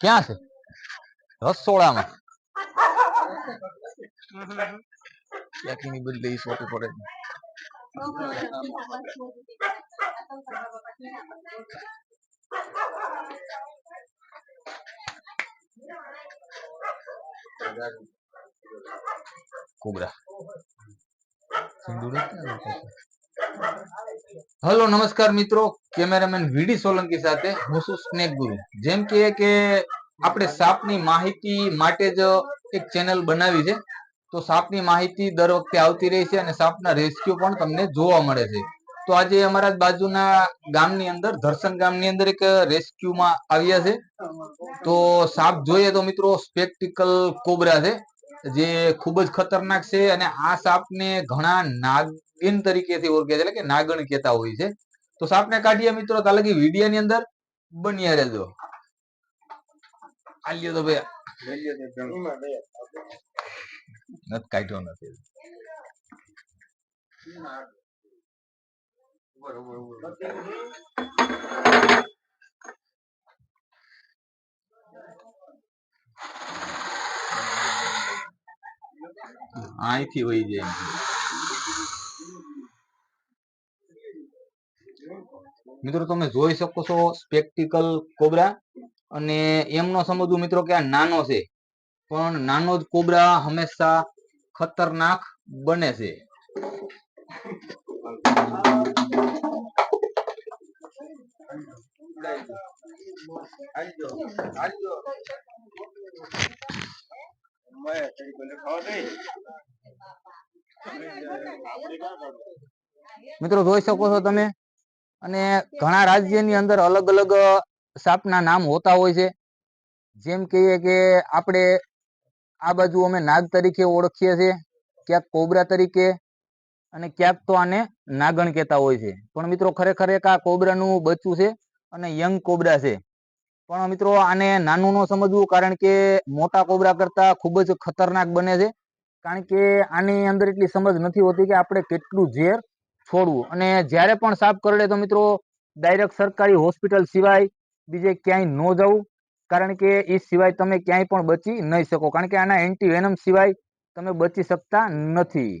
ક્યાં છે? રસોડામાં. ક્યાંકની બદલે સોટું પડે. કોબરા. હેલો, નમસ્કાર મિત્રો. કેમેરામેન વીડી સોલંકી સાથે. હું છું સ્નેક ગુરુ. જેમ કે આપણે સાપની માહિતી માટે જ એક ચેનલ બનાવી છે. તો સાપની માહિતી દર વખતે આવતી રહી છે અને સાપના રેસ્ક્યુ પણ તમને જોવા મળે છે. તો આજે અમારા બાજુના ગામની અંદર ધરસન ગામની અંદર એક રેસ્ક્યુમાં આવ્યા છે. તો સાપ જોઈએ તો મિત્રો સ્પેક્ટિકલ કોબરા છે, જે ખૂબ જ ખતરનાક છે અને આ સાપને ઘણા નાગિન તરીકેથી ઓળખે છે, એટલે કે નાગણ કહેતા હોય છે. તો સાપને કાઢીએ મિત્રો, તો લગી વિડીયાની અંદર બન્યા રહેજો. આલ્યો તો ભાઈ. નથી કાઢ્યો અહીંથી વહી જાય. મિત્રો, તમે જોઈ શકો છો સ્પેક્ટિકલ કોબરા અને એમનો સમજવું મિત્રો કે આ નાનો છે. પણ નાનો જ કોબરા હંમેશા ખતરનાક બને છે. મિત્રો, જોઈ શકો છો તમે? અને ઘણા રાજ્યની અંદર અલગ અલગ સાપના નામ હોતા હોય છે. જેમ કહીએ કે આપણે આ બાજુ અમે નાગ તરીકે ઓળખીએ છીએ, ક્યાંક કોબરા તરીકે અને ક્યાંક તો આને નાગણ કહેતા હોય છે. પણ મિત્રો ખરેખર એક આ કોબરાનું બચ્ચું છે અને યંગ કોબરા છે. પણ મિત્રો આને નાનું ન સમજવું કારણ કે મોટા કોબરા કરતા ખૂબ જ ખતરનાક બને છે. કારણ કે આની અંદર એટલી સમજ નથી હોતી કે આપણે કેટલું ઝેર છોડવું. અને જ્યારે પણ સાપ કરડે તો મિત્રો ડાયરેક્ટ સરકારી હોસ્પિટલ સિવાય બીજે ક્યાંય ન જવું. કારણ કે એ સિવાય તમે ક્યાંય પણ બચી નહીં શકો. કારણ કે આના એન્ટી વેનમ સિવાય તમે બચી શકતા નથી.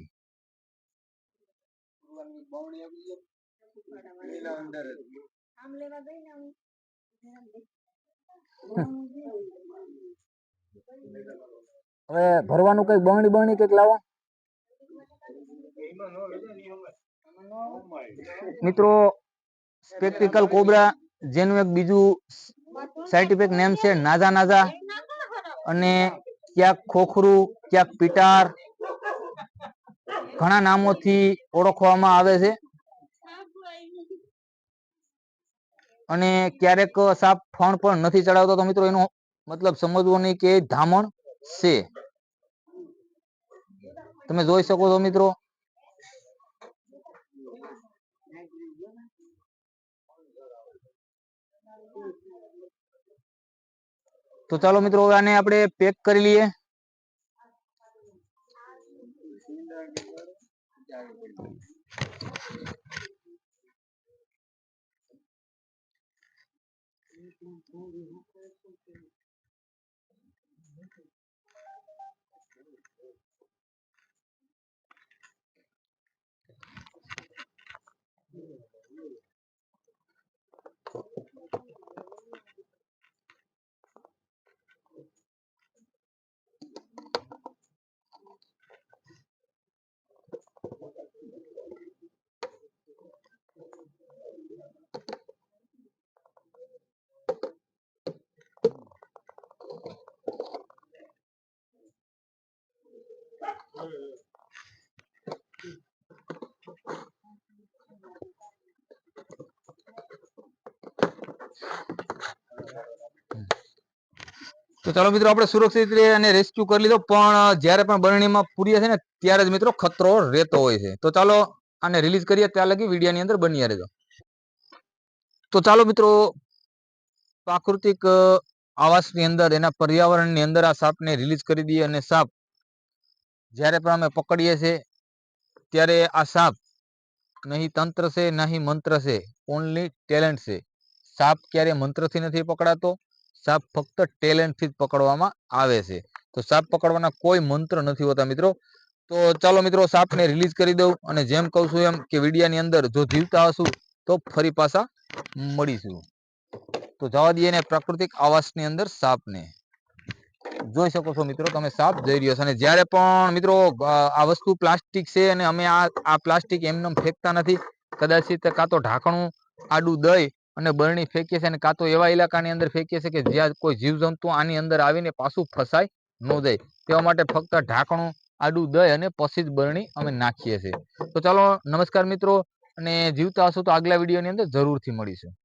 હવે ભરવાનું કંઈક બહણી બહણી કંઈક લાવો. મિત્રો સ્પેક્ટિકલ કોબ્રા જેનું એક બીજું સાયન્ટિફિક નેમ છે નાઝા નાઝા અને ક્યાંક ખોખરું, ક્યાંક પીટાર ઘણા નામોથી ઓળખવામાં આવે છે. અને ક્યારેક સાપ ફણ પણ નથી ચડાવતો તો મિત્રો એનો મતલબ સમજવો નહીં કે ધામણ છે. તમે જોઈ શકો છો મિત્રો તો ચાલો મિત્રો હવે આને આપણે પેક કરી લઈએ. તો ચાલો મિત્રો, આપણે સુરક્ષિત રીતે અને રેસ્ક્યુ કરી લીધો. પણ જ્યારે પણ બરણીમાં પૂરીએ છે ને, ત્યારે જ મિત્રો ખતરો રહેતો હોય છે. તો ચાલો આને રિલીઝ કરીએ. ત્યાં લગી વિડીયાની અંદર બન્યા રહેજો. તો ચાલો મિત્રો, પ્રાકૃતિક આવાસની અંદર, એના પર્યાવરણની અંદર આ સાપને રિલીઝ કરી દઈએ અને સાપ જ્યારે પણ અમે પકડીએ છીએ, ત્યારે આ સાપ નહીં તંત્ર છે, નહીં મંત્ર છે ઓનલી ટેલેન્ટ છે. સાપ ક્યારે મંત્રથી નથી પકડાતો? સાપ ફક્ત ટેલેન્ટથી જ પકડવામાં આવે છે. તો સાપ પકડવાના કોઈ મંત્ર નથી હોતા મિત્રો. તો ચાલો મિત્રો સાપને રિલીઝ કરી દઉં અને જેમ કહું છું એમ કે વિડીયાની અંદર જો જીવતા હશું તો ફરી પાછા મળીશું. તો જવા દઈએ ને પ્રાકૃતિક આવાસની અંદર સાપને. જોઈ શકો છો મિત્રો તમે સાપ જઈ રહ્યો છો અને જ્યારે પણ મિત્રો આ વસ્તુ પ્લાસ્ટિક છે અને અમે આ આ પ્લાસ્ટિક એમને ફેંકતા નથી. કદાચિત કાં તો ઢાંકણું, આડું દઈ અને બરણી ફેંકીએ છીએ અને કાં તો એવા ઇલાકાની અંદર ફેંકીએ છીએ કે જ્યાં કોઈ જીવજંતુ આની અંદર આવીને પાછું ફસાય ન જાય. તેવા માટે ફક્ત ઢાંકણું, આડું દઈ અને પછી જ બરણી અમે નાખીએ છીએ. તો ચાલો નમસ્કાર મિત્રો અને જીવતા હશો તો આગલા વિડીયોની અંદર જરૂરથી મળીશું.